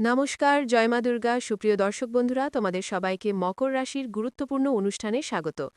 নমস্কার জয়মা দুর্গা। সুপ্রিয় দর্শক বন্ধুরা, তোমাদের সবাইকে মকর রাশির গুরুত্বপূর্ণ অনুষ্ঠানে স্বাগত।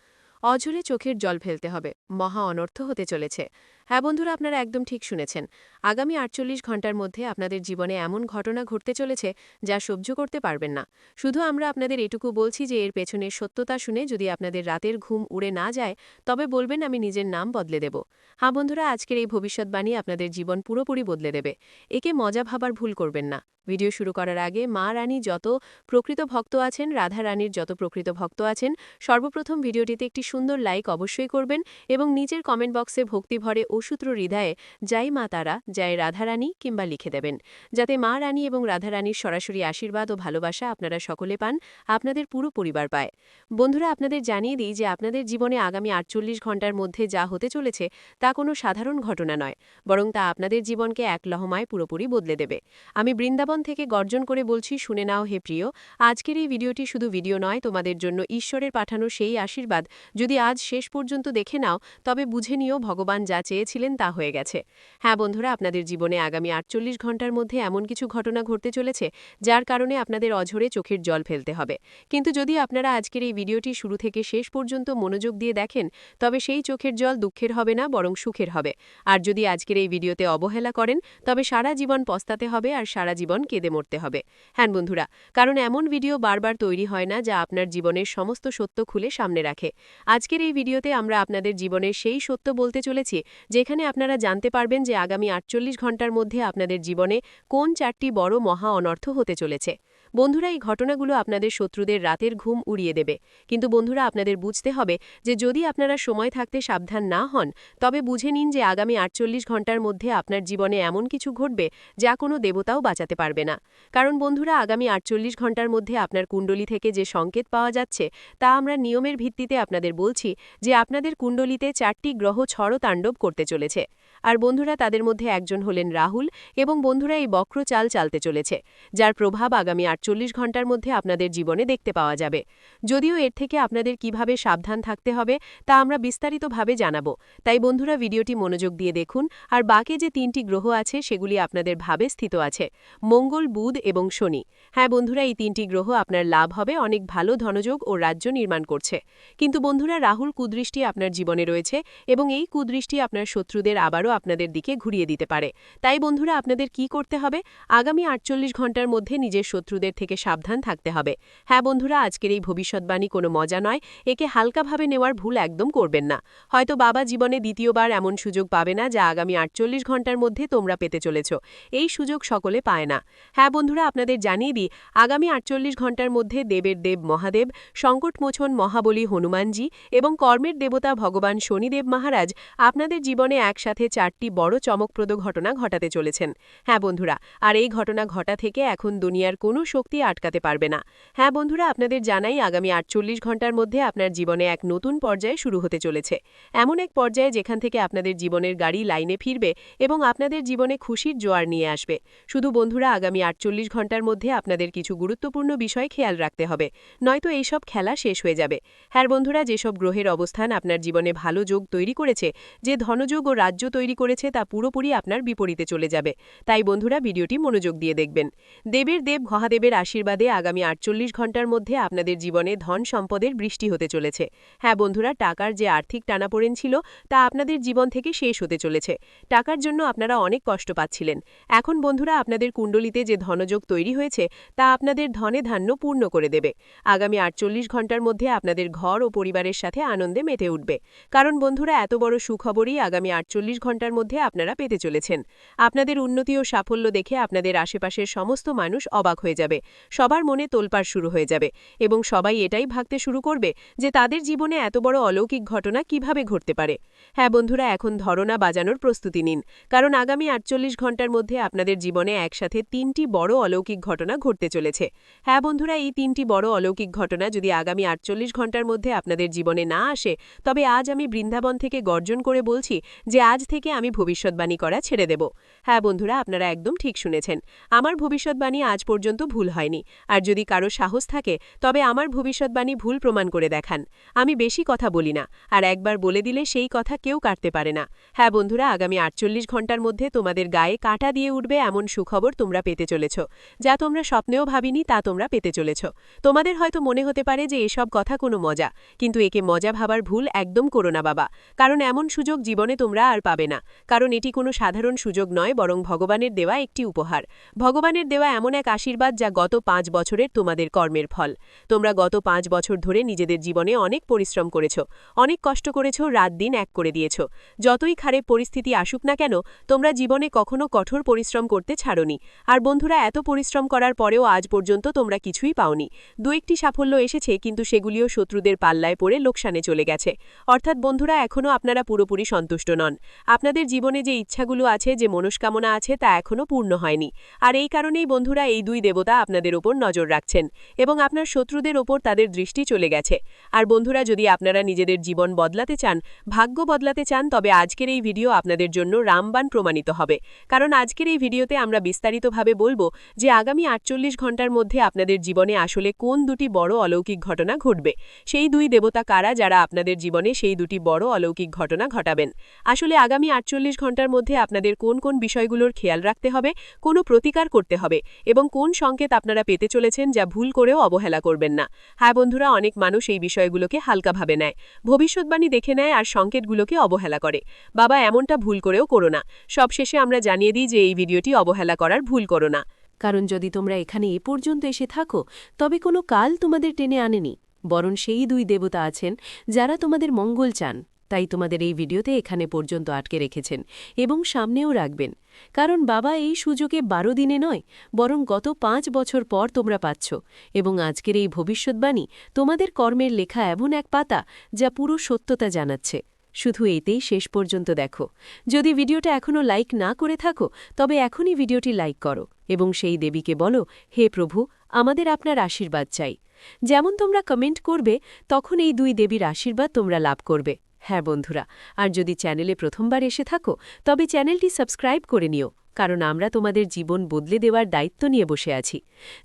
অঝরে চোখের জল ফেলতে হবে। মহা অনর্থ হতে চলেছে। হ্যাঁ বন্ধুরা, আপনারা একদম ঠিক শুনেছেন। আগামী আটচল্লিশ ঘণ্টার মধ্যে আপনাদের জীবনে এমন ঘটনা ঘটতে চলেছে যা সহ্য করতে পারবেন না। শুধু আমরা আপনাদের এটুকু বলছি যে, এর পেছনের সত্যতা শুনে যদি আপনাদের রাতের ঘুম উড়ে না যায়, তবে বলবেন আমি নিজের নাম বদলে দেব। হ্যাঁ বন্ধুরা, আজকের এই ভবিষ্যৎবাণী আপনাদের জীবন পুরোপুরি বদলে দেবে। একে মজা ভাবার ভুল করবেন না। ভিডিও শুরু করার আগে মা রানী যত প্রকৃত ভক্ত আছেন, রাধা রানীর যত প্রকৃত ভক্ত আছেন, সর্বপ্রথম ভিডিওটিতে একটি সুন্দর লাইক অবশ্যই করবেন এবং নিচের কমেন্ট বক্সে ভক্তিভরে ওসূত্র হৃদয়ে যাই মা তারা জয় রাধারানী কিংবা লিখে দেবেন। যাতে মা রানী এবং রাধারানীর সরাসরি আশীর্বাদ ও ভালোবাসা আপনারা সকলে পান, আপনাদের পুরো পরিবার পায়। বন্ধুরা, আপনাদের জানিয়ে দিই যে আপনাদের জীবনে আগামী আটচল্লিশ ঘণ্টার মধ্যে যা হতে চলেছে, তা কোনো সাধারণ ঘটনা নয়, বরং তা আপনাদের জীবনকে এক লহমায় পুরোপুরি বদলে দেবে। আমি বৃন্দাবন থেকে গর্জন করে বলছি, শুনে নাও হে প্রিয়, আজকের এই ভিডিওটি শুধু ভিডিও নয়, তোমাদের জন্য ঈশ্বরের পাঠানো সেই আশীর্বাদ। যদি আজ শেষ পর্যন্ত দেখে নাও, তবে বুঝে নিও ভগবান যা চেয়েছিলেন তা হয়ে গেছে। হ্যাঁ বন্ধুরা, আপনাদের জীবনে আগামী আটচল্লিশ ঘণ্টার মধ্যে এমন কিছু ঘটনা ঘটতে চলেছে, যার কারণে আপনাদের অঝরে চোখের জল ফেলতে হবে। কিন্তু যদি আপনারা আজকের এই ভিডিওটি শুরু থেকে শেষ পর্যন্ত মনোযোগ দিয়ে দেখেন, তবে সেই চোখের জল দুঃখের হবে না, বরং সুখের হবে। আর যদি আজকের এই ভিডিওতে অবহেলা করেন, তবে সারা জীবন পস্তাতে হবে আর সারা জীবন কেঁদে মরতে হবে। হ্যাঁ বন্ধুরা, কারণ এমন ভিডিও বারবার তৈরি হয় না, যা আপনার জীবনের সমস্ত সত্য খুলে সামনে রাখে। আজকের এই ভিডিওতে আমরা আপনাদের জীবনের সেই সত্য বলতে চলেছি যেখানে আপনারা জানতে পারবেন যে আগামী আটচল্লিশ ঘণ্টার মধ্যে আপনাদের জীবনে কোন চারটি বড় মহা অনর্থ হতে চলেছে। বন্ধুরা, এই ঘটনাগুলো আপনাদের শত্রুদের রাতের ঘুম উড়িয়ে দেবে। কিন্তু বন্ধুরা, আপনাদের বুঝতে হবে যে যদি আপনারা সময় থাকতে সাবধান না হন, তবে বুঝে নিন যে আগামী আটচল্লিশ ঘণ্টার মধ্যে আপনার জীবনে এমন কিছু ঘটবে যা কোনো দেবতাও বাঁচাতে পারবে না। কারণ বন্ধুরা, আগামী আটচল্লিশ ঘণ্টার মধ্যে আপনার কুণ্ডলী থেকে যে সংকেত পাওয়া যাচ্ছে, তা আমরা নিয়মের ভিত্তিতে আপনাদের বলছি যে আপনাদের কুণ্ডলিতে চারটি গ্রহ ছড় তাণ্ডব করতে চলেছে। আর বন্ধুরা তাদের মধ্যে একজন হলেন রাহুল এবং বন্ধুরা এই বক্র চাল চালতে চলেছে, যার প্রভাব আগামী আটচল্লিশ ঘণ্টার মধ্যে আপনাদের জীবনে দেখতে পাওয়া যাবে। যদিও এর থেকে আপনাদের কীভাবে সাবধান থাকতে হবে তা আমরা বিস্তারিতভাবে জানাব, তাই বন্ধুরা ভিডিওটি মনোযোগ দিয়ে দেখুন, আর বাকি যে তিনটি গ্রহ আছে সেগুলি আপনাদের ভাবে স্থিত আছে, মঙ্গল, বুধ এবং শনি। হ্যাঁ বন্ধুরা, এই তিনটি গ্রহ আপনার লাভ হবে, অনেক ভালো ধনযোগ ও রাজ্য নির্মাণ করছে। কিন্তু বন্ধুরা, রাহুল কুদৃষ্টি আপনার জীবনে রয়েছে এবং এই কুদৃষ্টি আপনার শত্রুদের আবারও আপনাদের দিকে ঘুরিয়ে দিতে পারে। তাই বন্ধুরা, আপনাদের কি করতে হবে? আগামী আটচল্লিশ ঘণ্টার মধ্যে নিজের শত্রুদের থেকে সাবধান থাকতে হবে। হ্যাঁ বন্ধুরা, আজকের এই ভবিষ্যৎবাণী কোনো মজা নয়। একে হালকাভাবে নেওয়ার ভুল একদম করবেন না। হয়তো বাবা জীবনে দ্বিতীয়বার এমন সুযোগ পাবে না যা আগামী আটচল্লিশ ঘণ্টার মধ্যে তোমরা পেতে চলেছ। এই সুযোগ সকলে পায় না। হ্যাঁ বন্ধুরা, আপনাদের জানিয়ে দিই, আগামী আটচল্লিশ ঘণ্টার মধ্যে দেবের দেব মহাদেব, সংকটমোচন মহাবলী হনুমানজি এবং কর্মের দেবতা ভগবান শনিদেব মহারাজ আপনাদের জীবনে একসাথে চারটি বড় চমকপ্রদ ঘটনা ঘটাতে চলেছেন। হ্যাঁ বন্ধুরা, আর এই ঘটনা ঘটা থেকে এখন দুনিয়ার কোনো শক্তি আটকাতে পারবে না। হ্যাঁ বন্ধুরা, আপনাদের জানাই আগামী আটচল্লিশ ঘণ্টার মধ্যে আপনার জীবনে এক নতুন পর্যায়ে শুরু হতে চলেছে। এমন এক পর্যায়ে যেখান থেকে আপনাদের জীবনের গাড়ি লাইনে ফিরবে এবং আপনাদের জীবনে খুশির জোয়ার নিয়ে আসবে। শুধু বন্ধুরা, আগামী আটচল্লিশ ঘণ্টার মধ্যে আপনাদের কিছু গুরুত্বপূর্ণ বিষয় খেয়াল রাখতে হবে। নয়তো এইসব খেলা শেষ হয়ে যাবে। হ্যাঁ বন্ধুরা, যেসব গ্রহের অবস্থান আপনার জীবনে ভালো যোগ তৈরি করেছে, যে ধনযোগ ও রাজ্য তৈরি করেছে তা পুরোপুরি আপনার বিপরীতে চলে যাবে। তাই বন্ধুরা ভিডিওটি মনোযোগ দিয়ে দেখবেন। দেবের দেব মহাদেবের আশীর্বাদে আগামী আটচল্লিশ ঘণ্টার মধ্যে আপনাদের জীবনে ধন সম্পদের বৃষ্টি হতে চলেছে। হ্যাঁ বন্ধুরা, টাকার যে আর্থিক টানাপোড়েন ছিল, তা আপনাদের জীবন থেকে শেষ হতে চলেছে। টাকার জন্য আপনারা অনেক কষ্ট পাচ্ছিলেন। এখন বন্ধুরা, আপনাদের কুণ্ডলিতে যে ধনযোগ তৈরি হয়েছে, তা আপনাদের ধনে ধান্য পূর্ণ করে দেবে। আগামী আটচল্লিশ ঘণ্টার মধ্যে আপনাদের ঘর ও পরিবারের সাথে আনন্দে মেতে উঠবে। কারণ বন্ধুরা, এত বড় সুখবরই আগামী আটচল্লিশ ঘণ্টার মধ্যে আপনারা পেতে চলেছেন। আপনাদের উন্নতি ও সাফল্য দেখে আপনাদের আশেপাশের সমস্ত মানুষ অবাক হয়ে যাবে। সবার মনে তোলপাড় শুরু হয়ে যাবে এবং সবাই এটাই ভাবতে শুরু করবে যে তাদের জীবনে এত বড় অলৌকিক ঘটনা কীভাবে ঘটতে পারে। হ্যাঁ বন্ধুরা, এখন ধরনা বাজানোর প্রস্তুতি নিন। কারণ আগামী আটচল্লিশ ঘণ্টার মধ্যে আপনাদের জীবনে একসাথে তিনটি বড় অলৌকিক ঘটনা ঘটতে চলেছে। হ্যাঁ বন্ধুরা, এই তিনটি বড় অলৌকিক ঘটনা যদি আগামী আটচল্লিশ ঘণ্টার মধ্যে আপনাদের জীবনে না আসে, তবে আজ আমি বৃন্দাবন থেকে গর্জন করে বলছি যে আজ থেকে আমি ভবিষ্যৎবাণী করা ছেড়ে দেব। হ্যাঁ বন্ধুরা, আপনারা একদম ঠিক শুনেছেন। আমার ভবিষ্যৎবাণী আজ পর্যন্ত ভুল হয়নি। আর যদি কারও সাহস থাকে, তবে আমার ভবিষ্যৎবাণী ভুল প্রমাণ করে দেখান। আমি বেশি কথা বলি না, আর একবার বলে দিলে সেই কথা কেউ কাটতে পারে না। হ্যাঁ বন্ধুরা, আগামী আটচল্লিশ ঘণ্টার মধ্যে তোমাদের গায়ে কাঁটা দিয়ে উঠবে এমন সুখবর তোমরা পেতে চলেছ। যা তোমরা স্বপ্নেও ভাবিনি, তা তোমরা পেতে চলেছ। তোমাদের হয়তো মনে হতে পারে যে এসব কথা কোনো মজা, কিন্তু একে মজা ভাবার ভুল একদম করো না বাবা। কারণ এমন সুযোগ জীবনে তোমরা আর পাবে না। কারণ এটি কোনো সাধারণ সুযোগ নয়, বরং ভগবানের দেওয়া একটি উপহার। ভগবানের দেওয়া এমন এক আশীর্বাদ যা গত পাঁচ বছরের তোমাদের কর্মের ফল। তোমরা গত পাঁচ বছর ধরে নিজেদের জীবনে অনেক পরিশ্রম করেছ, অনেক কষ্ট করেছ, রাত দিন এক করে দিয়েছ। যতই খারাপ পরিস্থিতি আসুক না কেন, তোমরা জীবনে কখনো কঠোর পরিশ্রম করতে ছাড়নি। আর বন্ধুরা, এত পরিশ্রম করার পরেও আজ পর্যন্ত তোমরা কিছুই পাওনি। দু একটি সাফল্য এসেছে, কিন্তু সেগুলিও শত্রুদের পাল্লায় পড়ে লোকসানে চলে গেছে। অর্থাৎ বন্ধুরা এখনও আপনারা পুরোপুরি সন্তুষ্ট নন। আপনাদের জীবনে যে ইচ্ছাগুলো আছে, যে মনস্কামনা আছে, তা এখনও পূর্ণ হয়নি। আর এই কারণেই বন্ধুরা এই দুই দেবতা আপনাদের ওপর নজর রাখছেন এবং আপনার শত্রুদের ওপর তাদের দৃষ্টি চলে গেছে। আর বন্ধুরা, যদি আপনারা নিজেদের জীবন বদলাতে চান, ভাগ্য বদলাতে চান, তবে আজকের এই ভিডিও আপনাদের জন্য রামবান প্রমাণিত হবে। কারণ আজকের এই ভিডিওতে আমরা বিস্তারিতভাবে বলব যে আগামী আটচল্লিশ ঘণ্টার মধ্যে আপনাদের জীবনে আসলে কোন দুটি বড় অলৌকিক ঘটনা ঘটবে। সেই দুই দেবতা কারা, যারা আপনাদের জীবনে সেই দুটি বড় অলৌকিক ঘটনা ঘটাবেন? আসলে আগামী আটচল্লিশ ঘণ্টার মধ্যে আপনাদের কোন কোন বিষয়গুলোর খেয়াল রাখতে হবে, কোনো প্রতিকার করতে হবে এবং কোন সংকেত আপনারা পেতে চলেছেন যা ভুল করেও অবহেলা করবেন না। হ্যাঁ বন্ধুরা, অনেক মানুষ এই বিষয়গুলোকে হালকাভাবে নেয়, ভবিষ্যৎবাণী দেখে নেয় আর সংকেতগুলোকে অবহেলা করে। বাবা, এমনটা ভুল করেও করো না। সবশেষে আমরা জানিয়ে দিই যে এই ভিডিওটি অবহেলা করার ভুল করো না। কারণ যদি তোমরা এখানে এ পর্যন্ত এসে থাকো, তবে কোনো কাল তোমাদের টেনে আনেনি, বরং সেই দুই দেবতা আছেন যারা তোমাদের মঙ্গল চান। তাই তোমাদের এই ভিডিওতে এখানে পর্যন্ত আটকে রেখেছেন এবং সামনেও রাখবেন। কারণ বাবা এই সুযোগে বারো দিনে নয়, বরং গত পাঁচ বছর পর তোমরা পাচ্ছ এবং আজকের এই ভবিষ্যৎবাণী তোমাদের কর্মের লেখা এমন এক পাতা যা পুরো সত্যতা জানাচ্ছে। শুধু এতেই শেষ পর্যন্ত দেখো। যদি ভিডিওটা এখনও লাইক না করে থাকো, তবে এখনই ভিডিওটি লাইক করো এবং সেই দেবীকে বলো, হে প্রভু, আমাদের আপনার আশীর্বাদ চাই। যেমন তোমরা কমেন্ট করবে, তখন এই দুই দেবীর আশীর্বাদ তোমরা লাভ করবে। হ্যাঁ বন্ধুরা, আর যদি চ্যানেলে প্রথমবার এসে থাকো, তবে চ্যানেলটি সাবস্ক্রাইব করে নিও, কারণ আমরা তোমাদের জীবন বদলে দেওয়ার দায়িত্ব নিয়ে বসে আছি।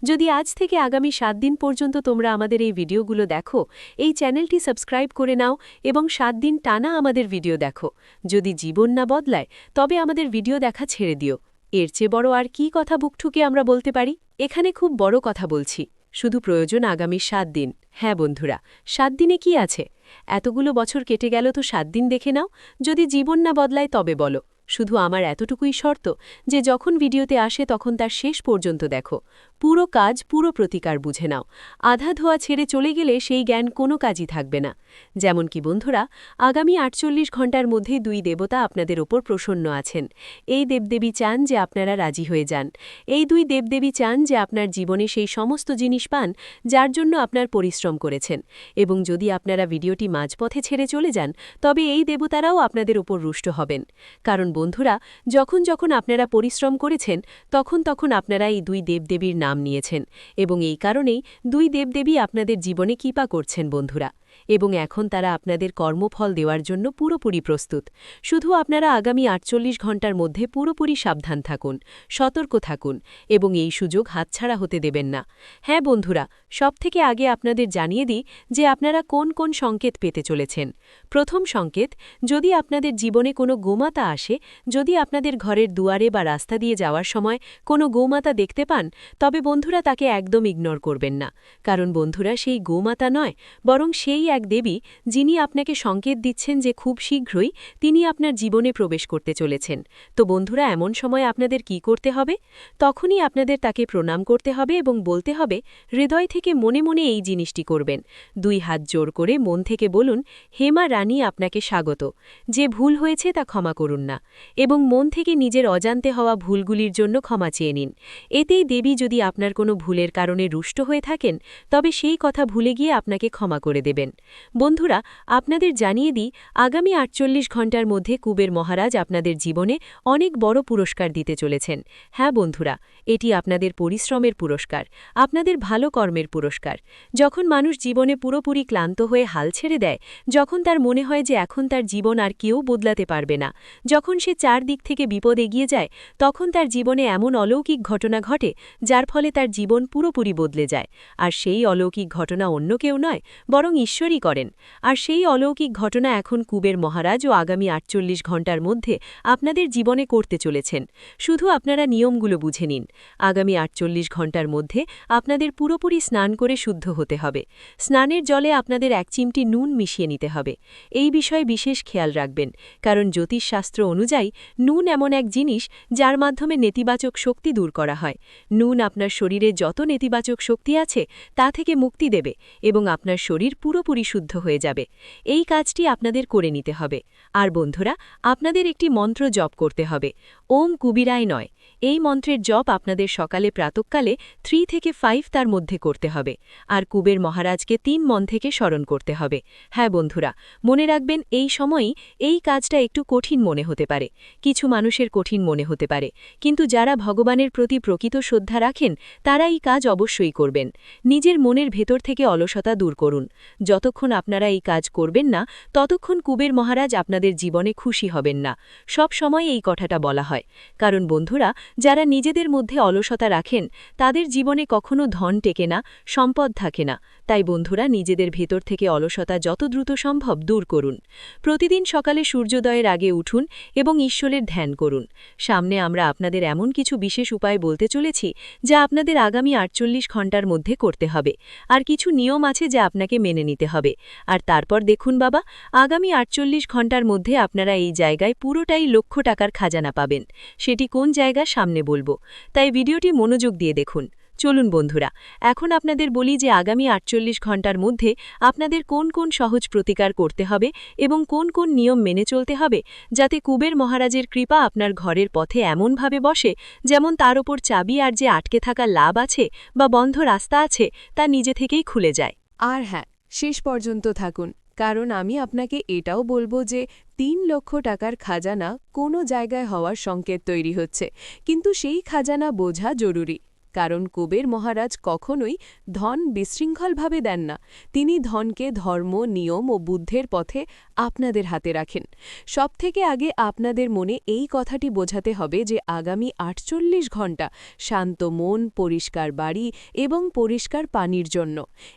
যদি আজ থেকে আগামী সাত দিন পর্যন্ত তোমরা আমাদের এই ভিডিওগুলো দেখো, এই চ্যানেলটি সাবস্ক্রাইব করে নাও এবং সাত দিন টানা আমাদের ভিডিও দেখো। যদি জীবন না বদলায়, তবে আমাদের ভিডিও দেখা ছেড়ে দিও। এর চেয়ে বড় আর কি কথা বুকঠুকে আমরা বলতে পারি? এখানে খুব বড় কথা বলছি। শুধু প্রয়োজন আগামী সাত দিন। হ্যাঁ বন্ধুরা, সাত দিনে কি আছে? এতগুলো বছর কেটে গেল তো সাত দিন দেখে নাও, যদি জীবন না বদলায় তবে বলো। শুধু আমার এতটুকুই শর্ত যে যখন ভিডিওতে আসে তখন তার শেষ পর্যন্ত দেখো। পুরো কাজ, পুরো প্রতিকার বুঝে নাও। আধা ধোয়া ছেড়ে চলে গেলে সেই জ্ঞান কোনো কাজই থাকবে না। যেমন কি বন্ধুরা, আগামী আটচল্লিশ ঘণ্টার মধ্যে দুই দেবতা আপনাদের ওপর প্রসন্ন আছেন। এই দেবদেবী চান যে আপনারা রাজি হয়ে যান। এই দুই দেবদেবী চান যে আপনার জীবনে সেই সমস্ত জিনিস পান যার জন্য আপনার পরিশ্রম করেছেন। এবং যদি আপনারা ভিডিওটি মাঝপথে ছেড়ে চলে যান, তবে এই দেবতারাও আপনাদের ওপর রুষ্ট হবেন। কারণ বন্ধুরা, যখন যখন আপনারা পরিশ্রম করেছেন, তখন তখন আপনারা এই দুই দেবদেবীর নাম নিয়েছেন এবং এই কারণেই দুই দেবদেবী আপনাদের জীবনে কৃপা করছেন বন্ধুরা। এবং এখন তারা আপনাদের কর্মফল দেওয়ার জন্য পুরোপুরি প্রস্তুত। শুধু আপনারা আগামী আটচল্লিশ ঘণ্টার মধ্যে পুরোপুরি সাবধান থাকুন, সতর্ক থাকুন এবং এই সুযোগ হাতছাড়া হতে দেবেন না। হ্যাঁ বন্ধুরা, সবথেকে আগে আপনাদের জানিয়ে দিই যে আপনারা কোন কোন সংকেত পেতে চলেছেন। প্রথম সংকেত, যদি আপনাদের জীবনে কোনো গোমাতা আসে, যদি আপনাদের ঘরের দুয়ারে বা রাস্তা দিয়ে যাওয়ার সময় কোনো গোমাতা দেখতে পান, তবে বন্ধুরা তাকে একদম ইগনোর করবেন না। কারণ বন্ধুরা সেই গোমাতা নয়, বরং সেই এক দেবী যিনি আপনাকে সংকেত দিচ্ছেন যে খুব শীঘ্রই তিনি আপনার জীবনে প্রবেশ করতে চলেছেন। তো বন্ধুরা, এমন সময় আপনাদের কি করতে হবে? তখনই আপনাদের তাকে প্রণাম করতে হবে এবং বলতে হবে, হৃদয় থেকে মনে মনে এই জিনিসটি করবেন। দুই হাত জোর করে মন থেকে বলুন, হেমা রানী আপনাকে স্বাগত। যে ভুল হয়েছে তা ক্ষমা করুন না এবং মন থেকে নিজের অজান্তে হওয়া ভুলগুলির জন্য ক্ষমা চেয়ে নিন। এতেই দেবী যদি আপনার কোনো ভুলের কারণে রুষ্ট হয়ে থাকেন, তবে সেই কথা ভুলে গিয়ে আপনাকে ক্ষমা করে দেবেন। বন্ধুরা, আপনাদের জানিয়ে দিই, আগামী আটচল্লিশ ঘণ্টার মধ্যে কুবের মহারাজ আপনাদের জীবনে অনেক বড় পুরস্কার দিতে চলেছেন। হ্যাঁ বন্ধুরা, এটি আপনাদের পরিশ্রমের পুরস্কার, আপনাদের ভালো কর্মের পুরস্কার। যখন মানুষ জীবনে পুরোপুরি ক্লান্ত হয়ে হাল ছেড়ে দেয়, যখন তার মনে হয় যে এখন তার জীবন আর কেউ বদলাতে পারবে না, যখন সে চারদিক থেকে বিপদ এগিয়ে যায়, তখন তার জীবনে এমন অলৌকিক ঘটনা ঘটে, যার ফলে তার জীবন পুরোপুরি বদলে যায়। আর সেই অলৌকিক ঘটনা অন্য কেউ নয়, বরং ঈশ্বরই করেন। আর সেই অলৌকিক ঘটনা এখন কুবের মহারাজ ও আগামী আটচল্লিশ ঘণ্টার মধ্যে আপনাদের জীবনে করতে চলেছেন। শুধু আপনারা নিয়মগুলো বুঝে নিন। আগামী আটচল্লিশ ঘণ্টার মধ্যে আপনাদের পুরোপুরি স্নান করে শুদ্ধ হতে হবে। স্নানের জলে আপনাদের এক চিমটি নুন মিশিয়ে নিতে হবে। এই বিষয়ে বিশেষ খেয়াল রাখবেন, কারণ জ্যোতিষশাস্ত্র অনুযায়ী নুন এমন এক জিনিস যার মাধ্যমে নেতিবাচক শক্তি দূর করা হয়। নুন আপনার শরীরে যত নেতিবাচক শক্তি আছে তা থেকে মুক্তি দেবে এবং আপনার শরীর পুরোপুরি শুদ্ধ হয়ে যাবে। এই কাজটি আপনাদের করে নিতে হবে। আর বন্ধুরা, আপনাদের একটি মন্ত্র জপ করতে হবে। ওম কুবিরায় নয়। এই মন্ত্রের জপ আপনাদের সকালে প্রাতকালে থ্রি থেকে ফাইভ তার মধ্যে করতে হবে। আর কুবের মহারাজকে তিন মন থেকে স্মরণ করতে হবে। হ্যাঁ বন্ধুরা, মনে রাখবেন এই সময়ই এই কাজটা একটু কঠিন মনে হতে পারে। কিছু মানুষের কঠিন মনে হতে পারে। কিন্তু যারা ভগবানের প্রতি প্রকৃত শ্রদ্ধা রাখেন, তারা এই কাজ অবশ্যই করবেন। নিজের মনের ভেতর থেকে অলসতা দূর করুন। যতক্ষণ আপনারা এই কাজ করবেন না, ততক্ষণ কুবের মহারাজ আপনাদের জীবনে খুশি হবেন না। সব সময় এই কথাটা বলা হয়। কারণ বন্ধুরা, যারা নিজেদের মধ্যে অলসতা রাখেন, তাদের জীবনে কখনো ধন টেকে না, সম্পদ থাকে না। তাই বন্ধুরা, নিজেদের ভেতর থেকে অলসতা যত দ্রুত সম্ভব দূর করুন। প্রতিদিন সকালে সূর্যোদয়ের আগে উঠুন এবং ঈশ্বরের ধ্যান করুন। সামনে আমরা আপনাদের এমন কিছু বিশেষ উপায় বলতে চলেছি, যা আপনাদের আগামী আটচল্লিশ ঘণ্টার মধ্যে করতে হবে। আর কিছু নিয়ম আছে যা আপনাকে মেনে নিতে হবে। আর তারপর দেখুন বাবা, আগামী আটচল্লিশ ঘণ্টার মধ্যে আপনারা এই জায়গায় পুরোটাই লক্ষ টাকার খাজানা পাবেন। সেটি কোন জায়গা সামনে বলব। তাই ভিডিওটি মনোযোগ দিয়ে দেখুন। চলুন বন্ধুরা, এখন আপনাদের বলি যে আগামী আটচল্লিশ ঘণ্টার মধ্যে আপনাদের কোন কোন সহজ প্রতিকার করতে হবে এবং কোন কোন নিয়ম মেনে চলতে হবে যাতে কুবের মহারাজের কৃপা আপনার ঘরের পথে এমনভাবে বসে যেমন তার ওপর চাবি আর যে আটকে থাকা লাভ আছে বা বন্ধ রাস্তা আছে তা নিজে থেকেই খুলে যায়। আর হ্যাঁ শেষ পর্যন্ত থাকুন। কারণ আমি আপনাকে এটাও বলব যে তিন লক্ষ টাকার খাজানা কোনো জায়গায় হওয়ার সংকেত তৈরি হচ্ছে, কিন্তু সেই খাজানা বোঝা জরুরি। কারণ কুবের মহারাজ কখনোই ধন বিশৃঙ্খলভাবে দেন না। তিনি ধনকে ধর্ম, নিয়ম ও বুদ্ধের পথে আপনাদের হাতে রাখেন। সবথেকে আগে আপনাদের মনে এই কথাটি বোঝাতে হবে যে আগামী আটচল্লিশ ঘণ্টা শান্ত মন, পরিষ্কার বাড়ি এবং পরিষ্কার পানির জন্য।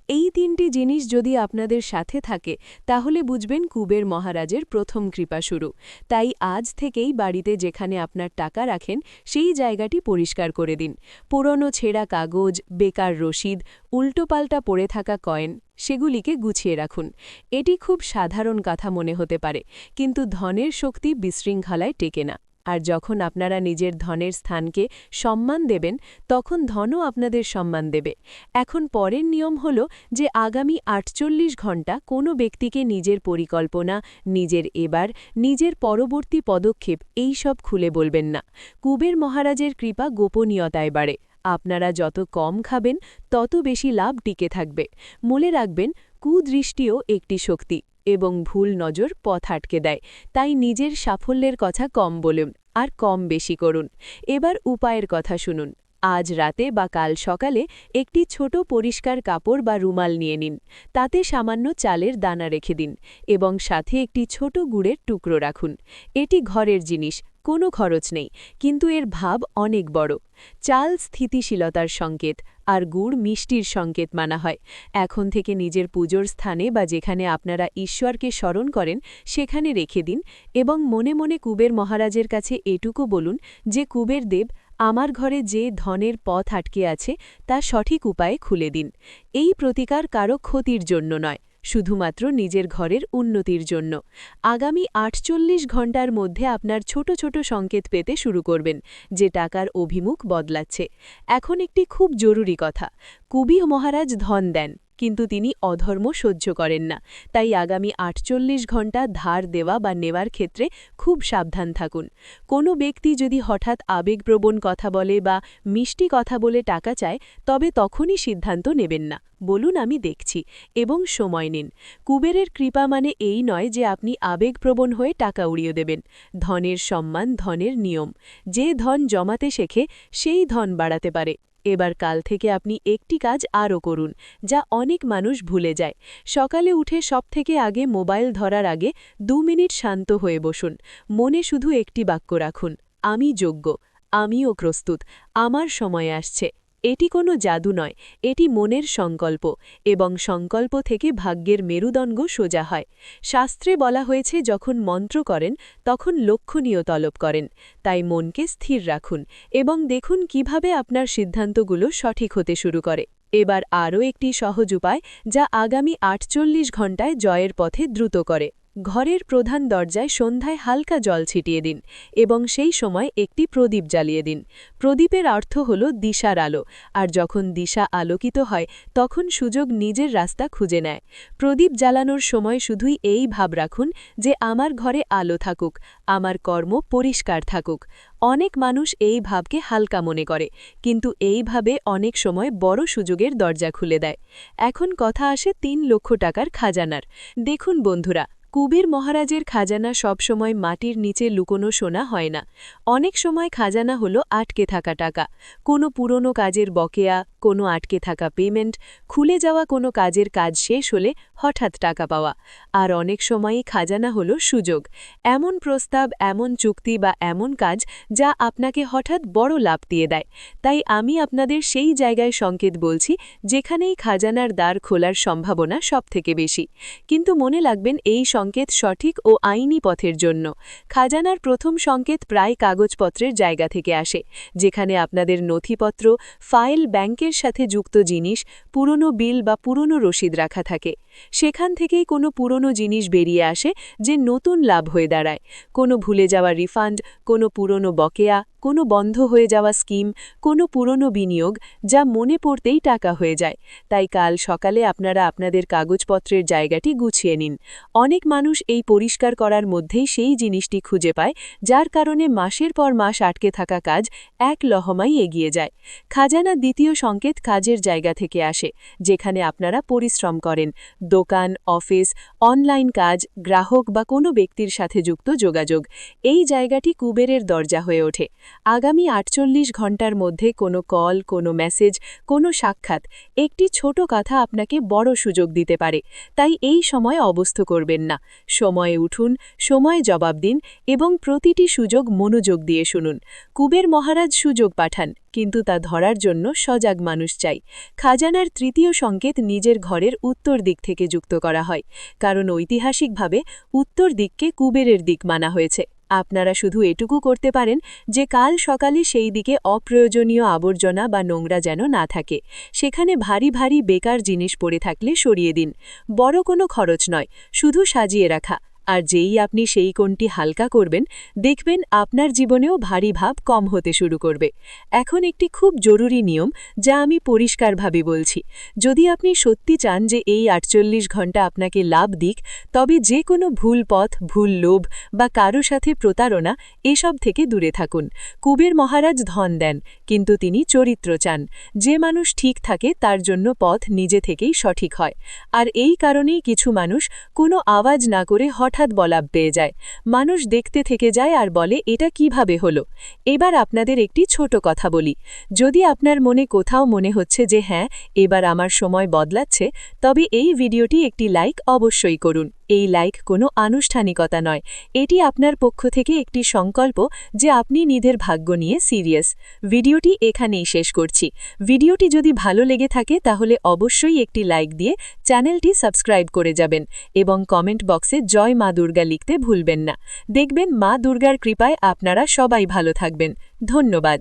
এই তিনটি জিনিস যদি আপনাদের সাথে থাকে, তাহলে বুঝবেন কুবের মহারাজের প্রথম কৃপা শুরু। তাই আজ থেকেই বাড়িতে যেখানে আপনার টাকা রাখেন, সেই জায়গাটি পরিষ্কার করে দিন। পুরনো ছেঁড়া কাগজ, বেকার রসিদ, উল্টোপাল্টা পড়ে থাকা কয়েন, সেগুলিকে গুছিয়ে রাখুন। এটি খুব সাধারণ কথা মনে হতে পারে, কিন্তু ধনের শক্তি বিশৃঙ্খলায় টেকে না। আর যখন আপনারা নিজের ধনের স্থানকে সম্মান দেবেন, তখন ধনও আপনাদের সম্মান দেবে। এখন পরের নিয়ম হল যে আগামী আটচল্লিশ ঘণ্টা কোনো ব্যক্তিকে নিজের পরিকল্পনা, নিজের এবার, নিজের পরবর্তী পদক্ষেপ, এই সব খুলে বলবেন না। কুবের মহারাজের কৃপা গোপনীয়তায় বাড়ে। আপনারা যত কম খাবেন, তত বেশি লাভ টিকে থাকবে। মনে রাখবেন, কুদৃষ্টিও একটি শক্তি এবং ভুল নজর পথ আটকে দেয়। তাই নিজের সাফল্যের কথা কম বলুন আর কম বেশি করুন। এবার উপায়ের কথা শুনুন। আজ রাতে বা কাল সকালে একটি ছোট পরিষ্কার কাপড় বা রুমাল নিয়ে নিন। তাতে সামান্য চালের দানা রেখে দিন এবং সাথে একটি ছোট গুড়ের টুকরো রাখুন। এটি ঘরের জিনিস কোনো খরচ নেই, কিন্তু এর ভাব অনেক বড়। চাল স্থিতিশীলতার সংকেত আর গুড় মিষ্টির সংকেত মানা হয়। এখন থেকে নিজের পুজোর স্থানে বা যেখানে আপনারা ঈশ্বরকে স্মরণ করেন, সেখানে রেখে দিন এবং মনে মনে কুবের মহারাজের কাছে এটুকু বলুন যে, কুবের দেব আমার ঘরে যে ধনের পথ আটকে আছে, তা সঠিক উপায়ে খুলে দিন। এই প্রতিকার কারও ক্ষতির জন্য নয়। শুধুমাত্র নিজের ঘরের উন্নতির জন্য। আগামী আটচল্লিশ ঘণ্টার মধ্যে আপনার ছোট ছোট সংকেত পেতে শুরু করবেন, যে টাকার অভিমুখ বদলাচ্ছে। এখন একটি খুব জরুরি কথা। কুবি মহারাজ ধন দেন। কিন্তু তিনি অধর্ম সহ্য করেন না। তাই আগামী আটচল্লিশ ঘণ্টা ধার দেওয়া বা নেওয়ার ক্ষেত্রে খুব সাবধান থাকুন। কোনো ব্যক্তি যদি হঠাৎ আবেগপ্রবণ কথা বলে বা মিষ্টি কথা বলে টাকা চায়, তবে তখনই সিদ্ধান্ত নেবেন না। বলুন, আমি দেখছি এবং সময় নিন। কুবেরের কৃপা মানে এই নয় যে আপনি আবেগপ্রবণ হয়ে টাকা উড়িয়ে দেবেন। ধনের সম্মান, ধনের নিয়ম। যে ধন জমাতে শেখে, সেই ধন বাড়াতে পারে। এবার কাল থেকে আপনি একটি কাজ আরও করুন, যা অনেক মানুষ ভুলে যায়। সকালে উঠে সব থেকে আগে মোবাইল ধরার আগে দু মিনিট শান্ত হয়ে বসুন। মনে শুধু একটি বাক্য রাখুন, আমি যোগ্য, আমিও প্রস্তুত, আমার সময় আসছে। এটি কোনো জাদু নয়, এটি মনের সংকল্প এবং সংকল্প থেকে ভাগ্যের মেরুদণ্ড সোজা হয়। শাস্ত্রে বলা হয়েছে, যখন মন্ত্র করেন, তখন লক্ষণীয় তলব করেন। তাই মনকে স্থির রাখুন এবং দেখুন কীভাবে আপনার সিদ্ধান্তগুলো সঠিক হতে শুরু করে। এবার আরও একটি সহজ উপায়, যা আগামী আটচল্লিশ ঘণ্টায় জয়ের পথে দ্রুত করে। ঘরের প্রধান দরজায় সন্ধ্যায় হালকা জল ছিটিয়ে দিন এবং সেই সময় একটি প্রদীপ জ্বালিয়ে দিন। প্রদীপের অর্থ হল দিশার আলো, আর যখন দিশা আলোকিত হয়, তখন সুযোগ নিজের রাস্তা খুঁজে নেয়। প্রদীপ জ্বালানোর সময় শুধুই এই ভাব রাখুন যে আমার ঘরে আলো থাকুক, আমার কর্ম পরিষ্কার থাকুক। অনেক মানুষ এই ভাবকে হালকা মনে করে, কিন্তু এইভাবে অনেক সময় বড় সুযোগের দরজা খুলে দেয়। এখন কথা আসে তিন লক্ষ টাকার খাজানার। দেখুন বন্ধুরা কুবের মহারাজের খাজানা সবসময় মাটির নিচে লুকোনো সোনা হয় না। অনেক সময় খাজানা হলো আটকে থাকা টাকা। কোনো পুরনো কাজের বকেয়া, কোনো আটকে থাকা পেমেন্ট খুলে যাওয়া কোনো কাজের কাজ শেষ হলে হঠাৎ টাকা পাওয়া। আর অনেক সময়ই খাজানা হলো সুযোগ। এমন প্রস্তাব, এমন চুক্তি বা এমন কাজ যা আপনাকে হঠাৎ বড় লাভ দিয়ে দেয়। তাই আমি আপনাদের সেই জায়গায় সংকেত বলছি, যেখানেই খাজানার দ্বার খোলার সম্ভাবনা সবথেকে বেশি। কিন্তু মনে লাগবেন এই সংকেত সঠিক ও আইনি পথের জন্য। খাজানার প্রথম সংকেত প্রায় কাগজপত্রের জায়গা থেকে আসে, যেখানে আপনাদের নথিপত্র, ফাইল ব্যাংকের সাথে যুক্ত জিনিস, পুরনো বিল বা পুরনো রসিদ রাখা থাকে। সেখান থেকেই কোনো পুরনো জিনিস বেরিয়ে আসে, যে নতুন লাভ হয়ে দাঁড়ায়। কোনো ভুলে যাওয়া রিফান্ড, কোনো পুরনো বকেয়া কোনো বন্ধ হয়ে যাওয়া স্কিম, কোনো পুরনো বিনিয়োগ যা মনে পড়তেই টাকা হয়ে যায়। তাই কাল সকালে আপনারা আপনাদের কাগজপত্রের জায়গাটি গুছিয়ে নিন। অনেক মানুষ এই পরিষ্কার করার মধ্যেই সেই জিনিসটি খুঁজে পায়, যার কারণে মাসের পর মাস আটকে থাকা কাজ এক লহমাই এগিয়ে যায়। খাজানা দ্বিতীয় সংকেত কাজের জায়গা থেকে আসে, যেখানে আপনারা পরিশ্রম করেন। দোকান, অফিস, অনলাইন কাজ, গ্রাহক বা কোনো ব্যক্তির সাথে যুক্ত যোগাযোগ। এই জায়গাটি কুবেরের দরজা হয়ে ওঠে। আগামী আটচল্লিশ ঘণ্টার মধ্যে কোনো কল, কোনো মেসেজ, কোনো সাক্ষাৎ, একটি ছোট কথা আপনাকে বড় সুযোগ দিতে পারে। তাই এই সময় অবস্থ করবেন না। সময়ে উঠুন, সময়ে জবাব দিন এবং প্রতিটি সুযোগ মনোযোগ দিয়ে শুনুন। কুবের মহারাজ সুযোগ পাঠান, কিন্তু তা ধরার জন্য সজাগ মানুষ চাই। খাজানার তৃতীয় সংকেত নিজের ঘরের উত্তর দিক থেকে যুক্ত করা হয়, কারণ ঐতিহাসিকভাবে উত্তর দিককে কুবেরের দিক মানা হয়েছে। আপনারা শুধু এটুকু করতে পারেন যে কাল সকালে সেই দিকে অপ্রয়োজনীয় আবর্জনা বা নোংরা যেন না থাকে। সেখানে ভারী ভারী বেকার জিনিস পড়ে থাকলে সরিয়ে দিন। বড় কোনো খরচ নয়, শুধু সাজিয়ে রাখা। আর যেই আপনি সেই কোণটি হালকা করবেন, দেখবেন আপনার জীবনেও ভারী ভাব কম হতে শুরু করবে। এখন একটি খুব জরুরি নিয়ম, যা আমি পরিষ্কারভাবে বলছি। যদি আপনি সত্যি চান যে এই আটচল্লিশ ঘণ্টা আপনাকে লাভ দিক, তবে যে কোনো ভুল পথ, ভুল লোভ বা কারও সাথে প্রতারণা, এসব থেকে দূরে থাকুন। কুবের মহারাজ ধন দেন, কিন্তু তিনি চরিত্র চান। যে মানুষ ঠিক থাকে, তার জন্য পথ নিজে থেকেই সঠিক হয়। আর এই কারণেই কিছু মানুষ কোনো আওয়াজ না করে হঠাৎ বলাব পেয়ে যায়। মানুষ দেখতে থেকে যায় আর বলে, এটা কীভাবে হলো? এবার আপনাদের একটি ছোট কথা বলি। যদি আপনার মনে কোথাও মনে হচ্ছে যে হ্যাঁ এবার আমার সময় বদলাচ্ছে, তবে এই ভিডিওটি একটি লাইক অবশ্যই করুন। এই লাইক কোনো আনুষ্ঠানিকতা নয়। এটি আপনার পক্ষ থেকে একটি সংকল্প যে আপনি নিজের ভাগ্য নিয়ে সিরিয়াস। ভিডিওটি এখানেই শেষ করছি। ভিডিওটি যদি ভালো লেগে থাকে তাহলে অবশ্যই একটি লাইক দিয়ে চ্যানেলটি সাবস্ক্রাইব করে যাবেন এবং কমেন্ট বক্সে জয় মা দুর্গা লিখতে ভুলবেন না। দেখবেন মা দুর্গার কৃপায় আপনারা সবাই ভালো থাকবেন। ধন্যবাদ।